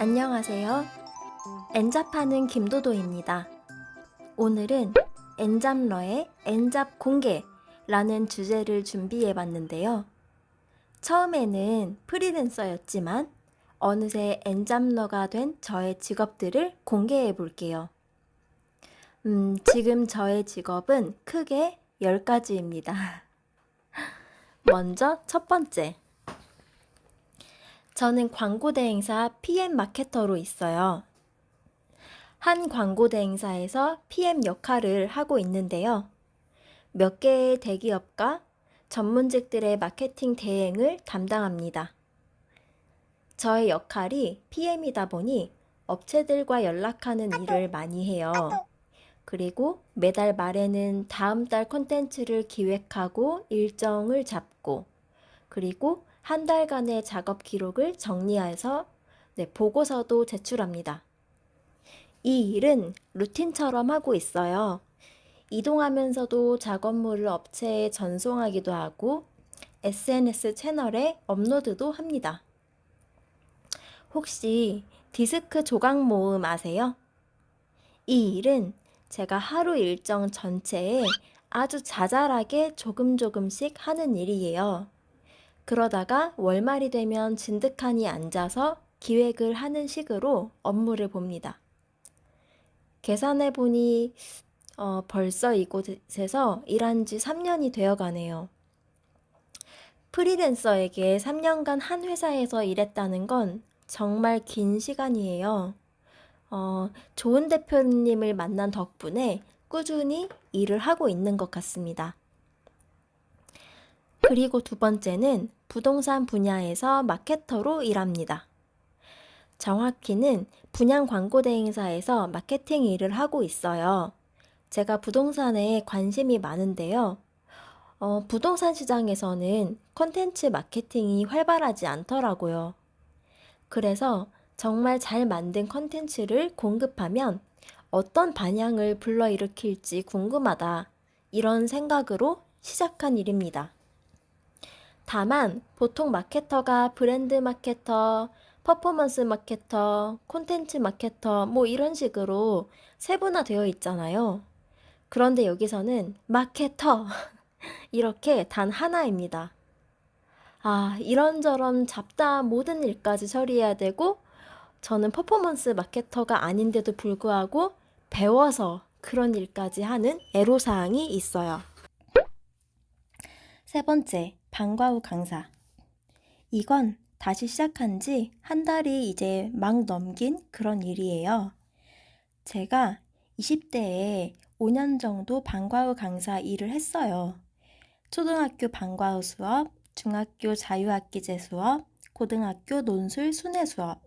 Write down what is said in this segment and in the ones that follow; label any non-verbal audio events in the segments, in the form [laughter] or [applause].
안녕하세요. 엔잡하는 김도도입니다. 오늘은 엔잡러의 엔잡 공개라는 주제를 준비해 봤는데요. 처음에는 프리랜서였지만 어느새 엔잡러가 된 저의 직업들을 공개해 볼게요. 음, 지금 저의 직업은 크게 10가지입니다. [laughs] 먼저 첫 번째. 저는 광고 대행사 PM 마케터로 있어요. 한 광고 대행사에서 PM 역할을 하고 있는데요. 몇 개의 대기업과 전문직들의 마케팅 대행을 담당합니다. 저의 역할이 PM이다 보니 업체들과 연락하는 일을 많이 해요. 그리고 매달 말에는 다음 달 콘텐츠를 기획하고 일정을 잡고 그리고 한 달간의 작업 기록을 정리해서 네, 보고서도 제출합니다. 이 일은 루틴처럼 하고 있어요. 이동하면서도 작업물을 업체에 전송하기도 하고 SNS 채널에 업로드도 합니다. 혹시 디스크 조각 모음 아세요? 이 일은 제가 하루 일정 전체에 아주 자잘하게 조금 조금씩 하는 일이에요. 그러다가 월말이 되면 진득하니 앉아서 기획을 하는 식으로 업무를 봅니다. 계산해 보니 어, 벌써 이곳에서 일한 지 3년이 되어 가네요. 프리랜서에게 3년간 한 회사에서 일했다는 건 정말 긴 시간이에요. 어, 좋은 대표님을 만난 덕분에 꾸준히 일을 하고 있는 것 같습니다. 그리고 두 번째는 부동산 분야에서 마케터로 일합니다. 정확히는 분양 광고 대행사에서 마케팅 일을 하고 있어요. 제가 부동산에 관심이 많은데요. 어, 부동산 시장에서는 컨텐츠 마케팅이 활발하지 않더라고요. 그래서 정말 잘 만든 컨텐츠를 공급하면 어떤 반향을 불러일으킬지 궁금하다. 이런 생각으로 시작한 일입니다. 다만 보통 마케터가 브랜드 마케터, 퍼포먼스 마케터, 콘텐츠 마케터 뭐 이런 식으로 세분화되어 있잖아요. 그런데 여기서는 마케터 [laughs] 이렇게 단 하나입니다. 아, 이런저런 잡다한 모든 일까지 처리해야 되고 저는 퍼포먼스 마케터가 아닌데도 불구하고 배워서 그런 일까지 하는 애로사항이 있어요. 세 번째, 방과 후 강사. 이건 다시 시작한 지 한 달이 이제 막 넘긴 그런 일이에요. 제가 20대에 5년 정도 방과 후 강사 일을 했어요. 초등학교 방과 후 수업, 중학교 자유학기제 수업, 고등학교 논술 순회 수업.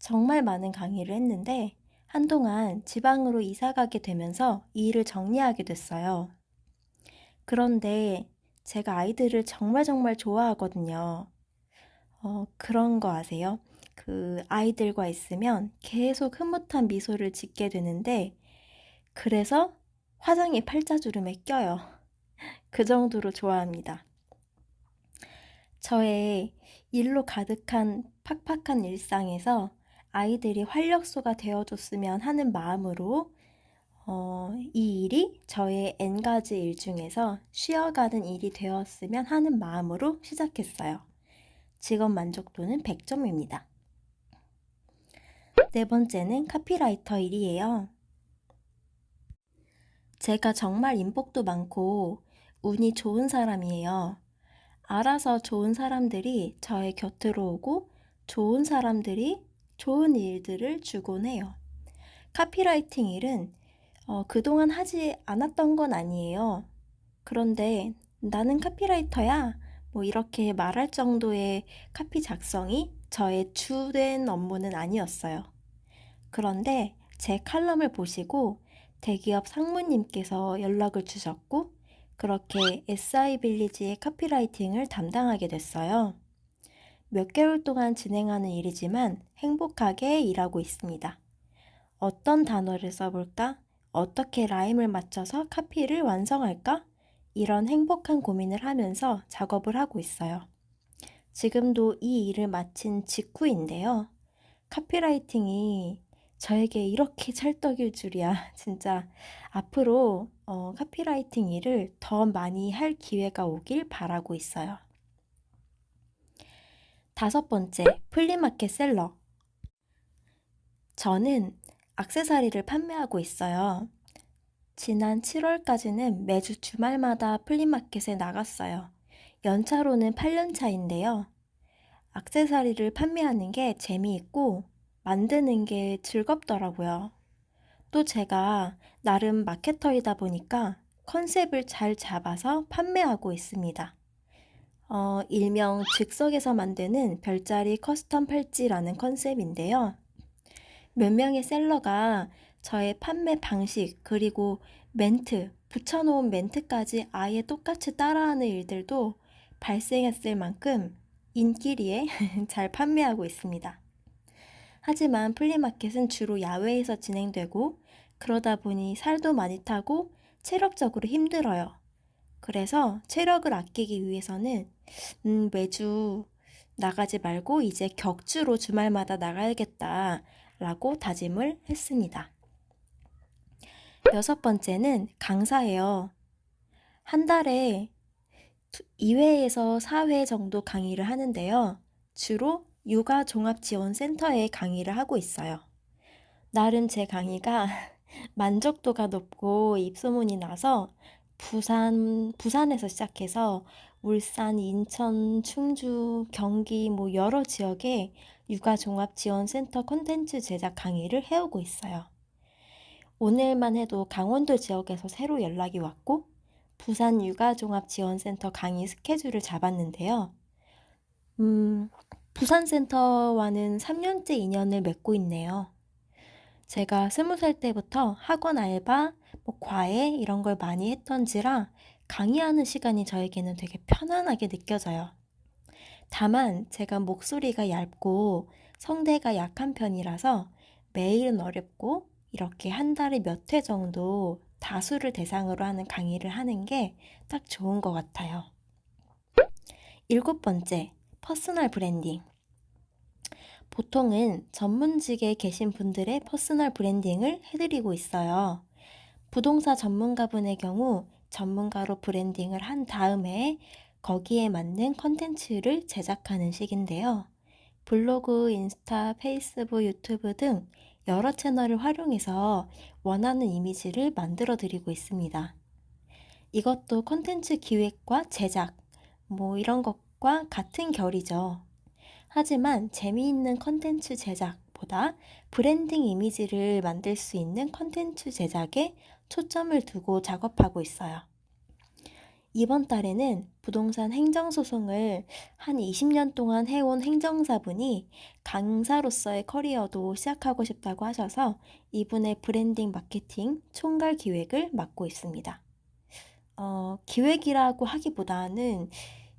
정말 많은 강의를 했는데 한동안 지방으로 이사 가게 되면서 이 일을 정리하게 됐어요. 그런데 제가 아이들을 정말 정말 좋아하거든요. 어, 그런 거 아세요? 그 아이들과 있으면 계속 흐뭇한 미소를 짓게 되는데 그래서 화장이 팔자주름에 껴요. [laughs] 그 정도로 좋아합니다. 저의 일로 가득한 팍팍한 일상에서 아이들이 활력소가 되어줬으면 하는 마음으로 어, 이 일이 저의 N가지 일 중에서 쉬어가는 일이 되었으면 하는 마음으로 시작했어요. 직업 만족도는 100점입니다. 네 번째는 카피라이터 일이에요. 제가 정말 인복도 많고 운이 좋은 사람이에요. 알아서 좋은 사람들이 저의 곁으로 오고 좋은 사람들이 좋은 일들을 주곤 해요. 카피라이팅 일은 어, 그동안 하지 않았던 건 아니에요. 그런데 나는 카피라이터야. 뭐 이렇게 말할 정도의 카피 작성이 저의 주된 업무는 아니었어요. 그런데 제 칼럼을 보시고 대기업 상무님께서 연락을 주셨고 그렇게 SI 빌리지의 카피라이팅을 담당하게 됐어요. 몇 개월 동안 진행하는 일이지만 행복하게 일하고 있습니다. 어떤 단어를 써볼까? 어떻게 라임을 맞춰서 카피를 완성할까? 이런 행복한 고민을 하면서 작업을 하고 있어요. 지금도 이 일을 마친 직후인데요. 카피라이팅이 저에게 이렇게 찰떡일 줄이야. [laughs] 진짜 앞으로 어, 카피라이팅 일을 더 많이 할 기회가 오길 바라고 있어요. 다섯 번째, 플리마켓 셀러. 저는 악세사리를 판매하고 있어요. 지난 7월까지는 매주 주말마다 플리마켓에 나갔어요. 연차로는 8년 차인데요. 악세사리를 판매하는 게 재미있고 만드는 게 즐겁더라고요. 또 제가 나름 마케터이다 보니까 컨셉을 잘 잡아서 판매하고 있습니다. 어, 일명 즉석에서 만드는 별자리 커스텀 팔찌라는 컨셉인데요. 몇 명의 셀러가 저의 판매 방식 그리고 멘트, 붙여놓은 멘트까지 아예 똑같이 따라하는 일들도 발생했을 만큼 인기리에 [laughs] 잘 판매하고 있습니다. 하지만 플리마켓은 주로 야외에서 진행되고 그러다 보니 살도 많이 타고 체력적으로 힘들어요. 그래서 체력을 아끼기 위해서는 음, 매주 나가지 말고 이제 격주로 주말마다 나가야겠다 라고 다짐을 했습니다. 여섯 번째는 강사예요. 한 달에 2회에서 4회 정도 강의를 하는데요. 주로 육아 종합 지원 센터에 강의를 하고 있어요. 나름 제 강의가 [laughs] 만족도가 높고 입소문이 나서 부산, 부산에서 시작해서 울산, 인천, 충주, 경기 뭐 여러 지역에 육아 종합 지원 센터 콘텐츠 제작 강의를 해오고 있어요. 오늘만 해도 강원도 지역에서 새로 연락이 왔고 부산 육아종합지원센터 강의 스케줄을 잡았는데요. 음, 부산센터와는 3년째 인연을 맺고 있네요. 제가 스무 살 때부터 학원 알바, 뭐 과외 이런 걸 많이 했던지라 강의하는 시간이 저에게는 되게 편안하게 느껴져요. 다만 제가 목소리가 얇고 성대가 약한 편이라서 매일은 어렵고 이렇게 한 달에 몇 회 정도 다수를 대상으로 하는 강의를 하는 게 딱 좋은 것 같아요. 일곱 번째, 퍼스널 브랜딩. 보통은 전문직에 계신 분들의 퍼스널 브랜딩을 해드리고 있어요. 부동산 전문가분의 경우 전문가로 브랜딩을 한 다음에 거기에 맞는 컨텐츠를 제작하는 식인데요. 블로그, 인스타, 페이스북, 유튜브 등 여러 채널을 활용해서 원하는 이미지를 만들어 드리고 있습니다. 이것도 콘텐츠 기획과 제작, 뭐 이런 것과 같은 결이죠. 하지만 재미있는 콘텐츠 제작보다 브랜딩 이미지를 만들 수 있는 콘텐츠 제작에 초점을 두고 작업하고 있어요. 이번 달에는 부동산 행정소송을 한 20년 동안 해온 행정사분이 강사로서의 커리어도 시작하고 싶다고 하셔서 이분의 브랜딩 마케팅 총괄 기획을 맡고 있습니다. 어, 기획이라고 하기보다는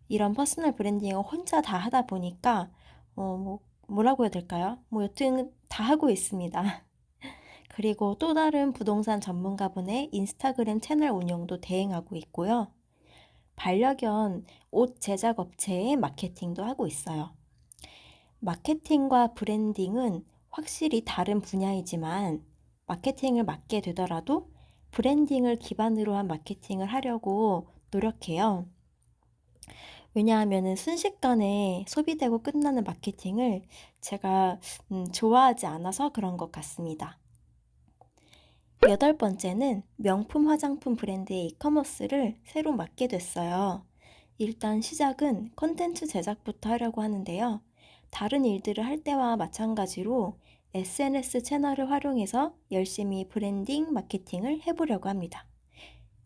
이런 퍼스널 브랜딩을 혼자 다 하다 보니까 어, 뭐, 뭐라고 해야 될까요? 뭐 여튼 다 하고 있습니다. [laughs] 그리고 또 다른 부동산 전문가분의 인스타그램 채널 운영도 대행하고 있고요. 반려견 옷 제작 업체의 마케팅도 하고 있어요. 마케팅과 브랜딩은 확실히 다른 분야이지만 마케팅을 맡게 되더라도 브랜딩을 기반으로 한 마케팅을 하려고 노력해요. 왜냐하면 순식간에 소비되고 끝나는 마케팅을 제가 음, 좋아하지 않아서 그런 것 같습니다. 여덟 번째는 명품 화장품 브랜드의 이커머스를 새로 맡게 됐어요. 일단 시작은 컨텐츠 제작부터 하려고 하는데요. 다른 일들을 할 때와 마찬가지로 SNS 채널을 활용해서 열심히 브랜딩 마케팅을 해보려고 합니다.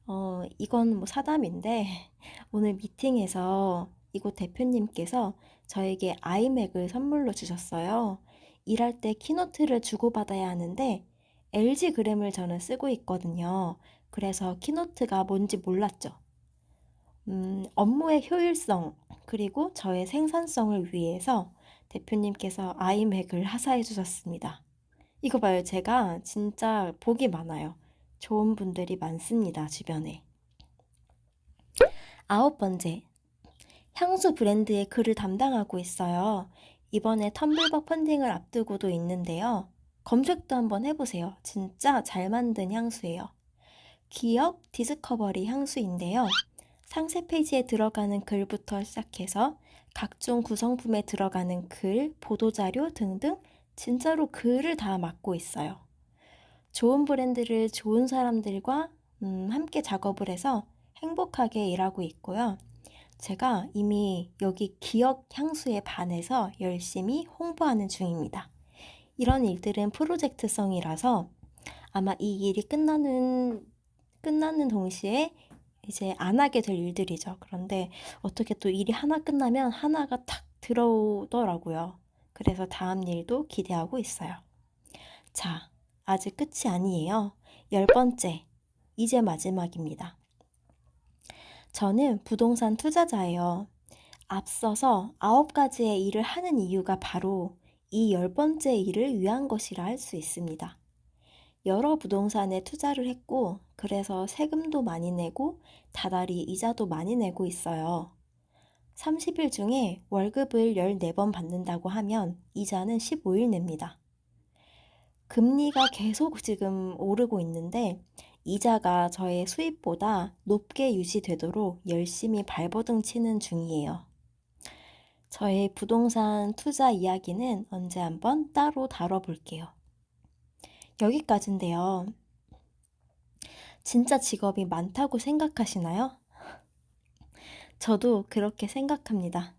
어, 이건 뭐 사담인데, [laughs] 오늘 미팅에서 이곳 대표님께서 저에게 아이맥을 선물로 주셨어요. 일할 때 키노트를 주고받아야 하는데, LG 그램을 저는 쓰고 있거든요. 그래서 키노트가 뭔지 몰랐죠. 음, 업무의 효율성, 그리고 저의 생산성을 위해서 대표님께서 아이맥을 하사해 주셨습니다. 이거 봐요. 제가 진짜 복이 많아요. 좋은 분들이 많습니다. 주변에. 아홉 번째. 향수 브랜드의 글을 담당하고 있어요. 이번에 텀블벅 펀딩을 앞두고도 있는데요. 검색도 한번 해보세요. 진짜 잘 만든 향수예요. 기업 디스커버리 향수인데요. 상세 페이지에 들어가는 글부터 시작해서 각종 구성품에 들어가는 글, 보도자료 등등 진짜로 글을 다 맡고 있어요. 좋은 브랜드를 좋은 사람들과 음, 함께 작업을 해서 행복하게 일하고 있고요. 제가 이미 여기 기억 향수에 반해서 열심히 홍보하는 중입니다. 이런 일들은 프로젝트성이라서 아마 이 일이 끝나는 끝나는 동시에 이제 안 하게 될 일들이죠. 그런데 어떻게 또 일이 하나 끝나면 하나가 탁 들어오더라고요. 그래서 다음 일도 기대하고 있어요. 자, 아직 끝이 아니에요. 열 번째, 이제 마지막입니다. 저는 부동산 투자자예요. 앞서서 아홉 가지의 일을 하는 이유가 바로 이 열 번째 일을 위한 것이라 할 수 있습니다. 여러 부동산에 투자를 했고, 그래서 세금도 많이 내고, 다달이 이자도 많이 내고 있어요. 30일 중에 월급을 14번 받는다고 하면 이자는 15일 냅니다. 금리가 계속 지금 오르고 있는데, 이자가 저의 수입보다 높게 유지되도록 열심히 발버둥 치는 중이에요. 저의 부동산 투자 이야기는 언제 한번 따로 다뤄볼게요. 여기까지인데요. 진짜 직업이 많다고 생각하시나요? 저도 그렇게 생각합니다.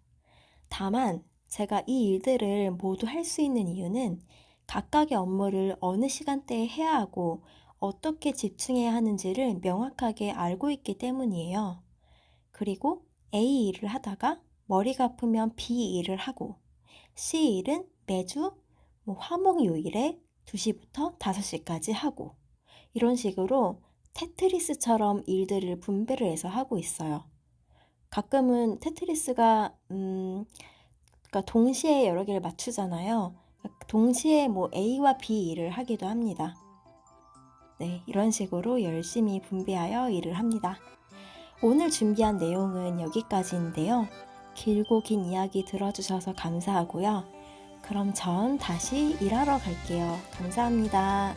다만 제가 이 일들을 모두 할 수 있는 이유는 각각의 업무를 어느 시간대에 해야 하고 어떻게 집중해야 하는지를 명확하게 알고 있기 때문이에요. 그리고 A 일을 하다가 머리가 아프면 B 일을 하고 C 일은 매주 뭐 화목요일에 2시부터 5시까지 하고 이런 식으로 테트리스처럼 일들을 분배를 해서 하고 있어요. 가끔은 테트리스가 음 그러니까 동시에 여러 개를 맞추잖아요. 동시에 뭐 A와 B 일을 하기도 합니다. 네, 이런 식으로 열심히 분배하여 일을 합니다. 오늘 준비한 내용은 여기까지인데요. 길고 긴 이야기 들어주셔서 감사하고요. 그럼 전 다시 일하러 갈게요. 감사합니다.